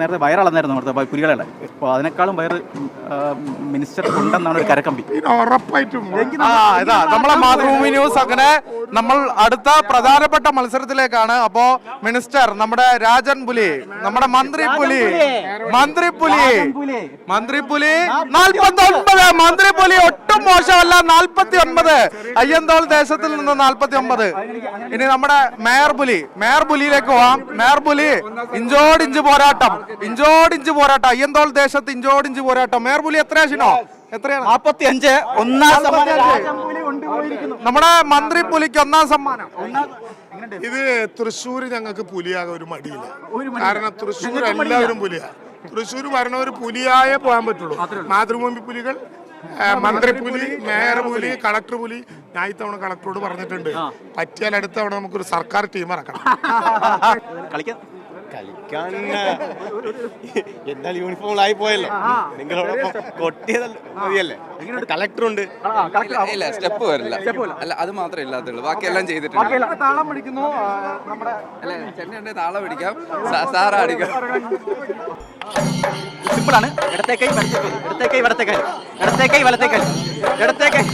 നേരത്തെ വയറളന്നായിരുന്നു നമ്മുടെ കുരികളെ അപ്പൊ അതിനേക്കാളും വയറ് മിനിസ്റ്റർ ഉണ്ടെന്നാണ് ഒരു കരക്കമ്പി. നമ്മളെ മാതൃഭൂമി ന്യൂസ് അങ്ങനെ നമ്മൾ അടുത്ത പ്രധാനപ്പെട്ട മത്സരത്തിലേക്കാണ്. അപ്പോ മിനിസ്റ്റർ നമ്മുടെ രാജൻ പുലി നമ്മുടെ മന്ത്രി പുലി മന്ത്രി പുലി മന്ത്രി പുലി നാൽപ്പത്തി ഒൻപത് മന്ത്രി പുലി ഒട്ടും മോശമല്ല നാൽപ്പത്തി ഒമ്പത് അയ്യന്തോൾ ദേശത്തിൽ നിന്ന് നാൽപ്പത്തി ഒമ്പത് ഇനി നമ്മുടെ മേയർ പുലി. മേയർ പുലിയിലേക്ക് പോവാം. മേയർ പുലി ഇഞ്ചോടിഞ്ച് പോരാട്ടം. ഇഞ്ചോടിഞ്ച് പോരാട്ടം. അയ്യന്തോൾ ദേശത്ത് ഇഞ്ചോടിഞ്ച് പോരാട്ടം. മേയർ പുലി എത്രയാ ഷിനോ? എത്രയാണ്? നാൽപ്പത്തി അഞ്ച് ഒന്നാം സമ്മാനം. നമ്മുടെ മന്ത്രി പുലിക്ക് ഒന്നാം സമ്മാനം. ഇത് തൃശ്ശൂർ ഞങ്ങൾക്ക് പുലിയാകെ ഒരു മടിയില്ല. കാരണം തൃശ്ശൂർ എല്ലാവരും പുലിയാ. തൃശ്ശൂർ ഭരണ ഒരു പുലിയായേ പോകാൻ പറ്റുള്ളൂ. മാതൃഭൂമി പുലികൾ മന്ത്രി പുലി മേയർ പുലി കളക്ടർ പുലി ഞാൻ ഇത്തവണ കളക്ടറോട് പറഞ്ഞിട്ടുണ്ട്. പറ്റിയാൽ അടുത്തവണ നമുക്കൊരു സർക്കാർ ടീം ഇറക്കണം. കളിക്കാൻ കളിക്കാൻ എന്നാൽ ആയി പോയല്ലോ. നിങ്ങളോടൊപ്പം കൊട്ടിയതല്ല മതിയല്ലേ? കളക്ടർ ഉണ്ട്. ഇല്ല സ്റ്റെപ്പ് വരില്ല. അല്ല അത് മാത്രമേ ഇല്ലാത്തുള്ളൂ. ബാക്കിയെല്ലാം ചെയ്തിട്ടുണ്ട്. താളം പിടിക്കുന്നു ആ, നമ്മുടെ അല്ല ചെന്നൈ താളം പിടിക്കാം. സാറ അടിക്കാം. സിമ്പിളാണ് ഇടത്തേക്കൈ വലത്തേക്കൈ ഇടത്തേക്കൈ വലത്തേക്കൈ ഇടത്തേക്കൈ വലത്തേക്കൈ ഇടത്തേക്കൈ